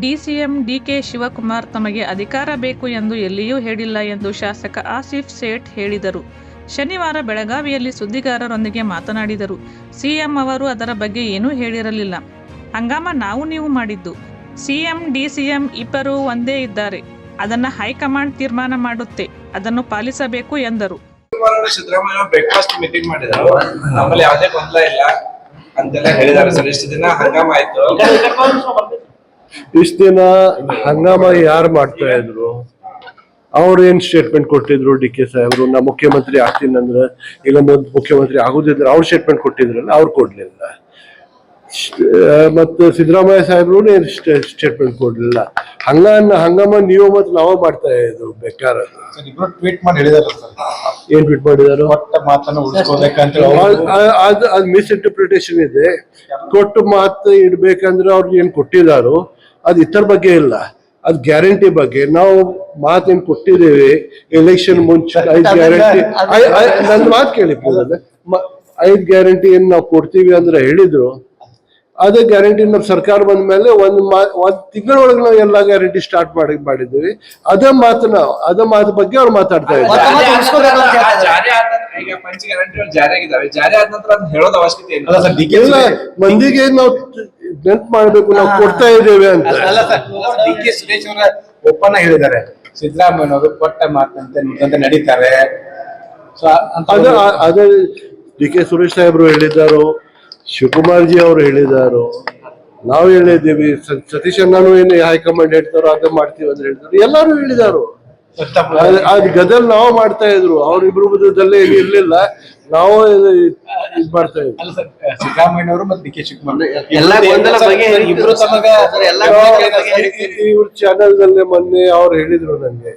DCM DK Shivakumar ತಮಗೆ ಅಧಿಕಾರ ಬೇಕು ಎಂದು ಎಲ್ಲಿಯೂ ಹೇಳಿಲ್ಲ ಎಂದು ಶಾಸಕ ಆಸಿಫ್ ಸೇಠ್ ಹೇಳಿದರು. ಶನಿವಾರ ಬೆಳಗಾವಿಯಲ್ಲಿ ಸುದ್ದಿಗಾರರೊಂದಿಗೆ ಮಾತನಾಡಿದರು. ಸಿಎಂ ಅವರು ಅದರ ಬಗ್ಗೆ ಏನೂ ಹೇಳಿರಲಿಲ್ಲ. ಹಂಗಾಮ ನಾವು ನೀವು ಮಾಡಿದ್ದು. ಸಿಎಂ, ಡಿಸಿಎಂ ಇಬ್ಬರು ಒಂದೇ ಇದ್ದಾರೆ. ಅದನ್ನ ಹೈಕಮಾಂಡ್ ತೀರ್ಮಾನ ಮಾಡುತ್ತೆ. ಅದನ್ನು ಪಾಲಿಸಬೇಕು ಎಂದರು. ಸಿದ್ದರಾಮಯ್ಯ ಇಷ್ಟು ದಿನ ಹಂಗಾಮ ಯಾರು ಮಾಡ್ತಾ ಇದ್ರು? ಅವ್ರು ಏನ್ ಸ್ಟೇಟ್ಮೆಂಟ್ ಕೊಟ್ಟಿದ್ರು ಡಿ ಕೆ ಸಾಹೇಬ್ರು? ನಾ ಮುಖ್ಯಮಂತ್ರಿ ಆಗ್ತೀನಿ ಅಂದ್ರೆ ಈಗ ಒಂದ್ ಮುಖ್ಯಮಂತ್ರಿ ಆಗುದಿದ್ರೆ ಅವ್ರು ಸ್ಟೇಟ್ಮೆಂಟ್ ಕೊಟ್ಟಿದ್ರಲ್ಲ ಅವ್ರು ಕೊಡ್ಲಿಲ್ಲ. ಮತ್ತು ಸಿದ್ದರಾಮಯ್ಯ ಸಾಹೇಬ್ರು ಏನ್ ಸ್ಟೇಟ್ಮೆಂಟ್ ಕೊಡ್ಲಿಲ್ಲ. ಹಂಗ ಹಂಗಾಮ ನೀವು ಮತ್ತೆ ನಾವೇ ಮಾಡ್ತಾ ಇದ್ರು ಬೇಕಾರ ಟ್ವೀಟ್ ಮಾಡಿ ಹೇಳಿದಾರೆ ಏನ್ ಟ್ವೀಟ್ ಮಾಡಿದಾರು? ಅದು ಮಿಸ್ ಇಂಟರ್ಪ್ರಿಟೇಷನ್ ಇದೆ. ಕೊಟ್ಟು ಮಾತು ಇಡ್ಬೇಕಂದ್ರೆ ಅವ್ರು ಏನ್ ಕೊಟ್ಟಿದಾರೋ? ಅದ್ ಇತರ ಬಗ್ಗೆ ಇಲ್ಲ. ಅದು ಗ್ಯಾರಂಟಿ ಬಗ್ಗೆ. ನಾವು ಮಾತೇನು ಕೊಟ್ಟಿದ್ದೇವೆ ಎಲೆಕ್ಷನ್ ಮುಂಚೆ ಐದ್ ಗ್ಯಾರಂಟಿ ನನ್ನ ಮಾತು ಕೇಳಿ ಐದು ಮ- ಐದ್ ಗ್ಯಾರಂಟಿ ಏನು ನಾವು ಕೊಡ್ತೀವಿ ಅಂದ್ರೆ ಹೇಳಿದ್ರು. ಅದೇ ಗ್ಯಾರಂಟಿ ನಮ್ಮ ಸರ್ಕಾರ ಬಂದ ಮೇಲೆ ಒಂದು ಒಂದು ಒಂದ್ ತಿಂಗಳೊಳಗೆ ನಾವು ಎಲ್ಲ ಗ್ಯಾರಂಟಿ ಸ್ಟಾರ್ಟ್ ಮಾಡಿ ಮಾಡಿದ್ದೀವಿ. ಅದೇ ಮಾತನ್ನ ಅದೇ ಮಾತು ಬಗ್ಗೆ ಅವ್ರು ಮಾತಾಡ್ತಾ ಇದ್ದಾರೆ. ಜಾರಿ ಆದ- ಆ ಜಾರಿ ಆದ ನಂತರ ಈಗ ಪಂಚ ಗ್ಯಾರಂಟಿಗಳು ಜಾರಿ ಆಗಿದ್ದಾವೆ ಜಾರಿ ಆದ ನಂತರ ಅದನ್ನ ಹೇಳೋದು ಅವಶ್ಯಕತೆ ಇಲ್ಲ ಸರ್ ಡಿ ಮಂದಿಗೆ ನಾವು ನೆನ್ಪು ಮಾಡಬೇಕು ನಾವು ಕೊಡ್ತಾ ಇದ್ದೇವೆ ಅಂತ. ಅಲ್ಲ ಸರ್ ಡಿ ಕೆ ಸುರೇಶ್ ಅವರ ಒಪ್ಪನ ಹೇಳಿದ್ದಾರೆ. ಸಿದ್ದರಾಮಯ್ಯನವರು ಕೊಟ್ಟ ಮಾತಂತೆ ನಡೀತಾರೆ. ಸೊ ಅಂತ ಅದ ಅದೇ ಡಿ ಕೆ ಸುರೇಶ್ ಸಾಹೇಬ್ರು ಹೇಳಿದ್ದಾರೋ ಶಿವಕುಮಾರ್ ಜಿ ಅವರು ಹೇಳಿದ್ದಾರೋ ನಾವು ಹೇಳಿದ್ದೀವಿ. ಸತೀಶ್ ಅಣ್ಣನು ಏನು ಹೈಕಮಾಂಡ್ ಹೇಳ್ತಾರೋ ಅದೇ ಮಾಡ್ತೀವಿ ಅಂತ ಹೇಳ್ತಾರೋ ಎಲ್ಲರೂ ಹೇಳಿದಾರು. ಅದ್- ಗದಲ್ ನಾವು ಮಾಡ್ತಾ ಇದ್ರು. ಅವ್ರಿಬ್ರು ಏನು ಇರ್ಲಿಲ್ಲ. ನಾವು ಇದು ಮಾಡ್ತಾ ಇದ್ವಿ. ಅಲ್ಲ ಸರ್ ಮತ್ತೆ ಡಿ ಕೆ ಶಿವಕುಮಾರ್. ಇವ್ರ ಚಾನೆಲ್ನಲ್ಲಿ ಮೊನ್ನೆ ಅವ್ರು ಹೇಳಿದ್ರು ನನಗೆ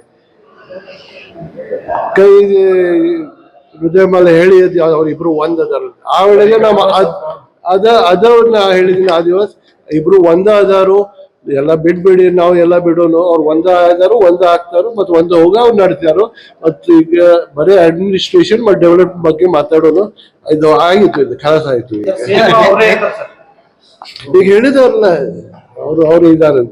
ಕೈ ಹೃದಯ ಮೇಲೆ ಹೇಳಿ ಅವ್ರಿಬ್ರು ಒಂದ್ ಅದಾರ ಆ ವೇಳೆಗೆ ನಾವು ಅದ್- ಅದ ಅದ ನಾ ಹೇಳಿದೀನಿ ಆ ದಿವಸ ಇಬ್ರು ಒಂದ ಅದಾರು ಎಲ್ಲ ಬಿಡ್ಬೇಡಿ ನಾವು ಎಲ್ಲ ಬಿಡೋನು. ಅವ್ರು ಒಂದ ಆದಾರು ಒಂದ ಆಗ್ತಾರು ಮತ್ತೆ ಒಂದ ಹೋಗ ಅವ್ರು ನಡ್ತಾರು. ಮತ್ತು ಈಗ ಬರೀ ಅಡ್ಮಿನಿಸ್ಟ್ರೇಷನ್ ಮತ್ತು ಡೆವಲಪ್ ಬಗ್ಗೆ ಮಾತಾಡೋನು. ಇದು ಆಗಿತ್ತು ಇದು ಕಳಸ ಆಯ್ತು ಈಗ. ಈಗ ಹೇಳಿದಾರಲ್ಲ ಅವರು ಅವ್ರು ಮಾಡಿರ್ತಾರೋ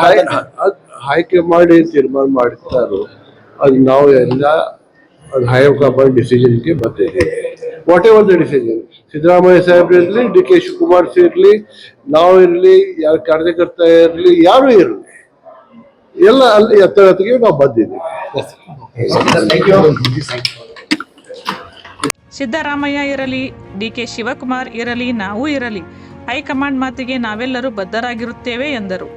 ಹೈ- ಬದ್ಧತೆ. ಅದ್ ಆಯ್ಕೆ ಮಾಡಿ ತೀರ್ಮಾನ ಮಾಡ್ತಾರೋ ಅದು ನಾವು ಎಲ್ಲ ಅದು ಹೈಕಮಾಂಡ್ ಡಿಸಿಷನ್ಗೆ ಬರ್ತಿದೆ whatever the decision Siddaramaiah ಸಾಹೇಬ್ರು ಇರಲಿ ಡಿ ಕೆ ಶಿವಕುಮಾರ್ ಇರಲಿ, ನಾವು ಇರಲಿ, ಯಾರು ಕಾರ್ಯಕರ್ತ ಇರಲಿ, ಯಾರು ಇರಲಿ, ಎಲ್ಲ ಅಲ್ಲಿ ಎತ್ತರತ್ತಿಗೆ ನಾವು ಬಂದಿದ್ದೀವಿ. ಸಿದ್ದರಾಮಯ್ಯ ಇರಲಿ ಡಿಕೆ ಶಿವಕುಮಾರ್ ಇರಲಿ, ನಾವು ಇರಲಿ, ಹೈಕಮಾಂಡ್ ಮಾತಿಗೆ ನಾವೆಲ್ಲರೂ ಬದ್ಧರಾಗಿರುತ್ತೇವೆ ಎಂದರು.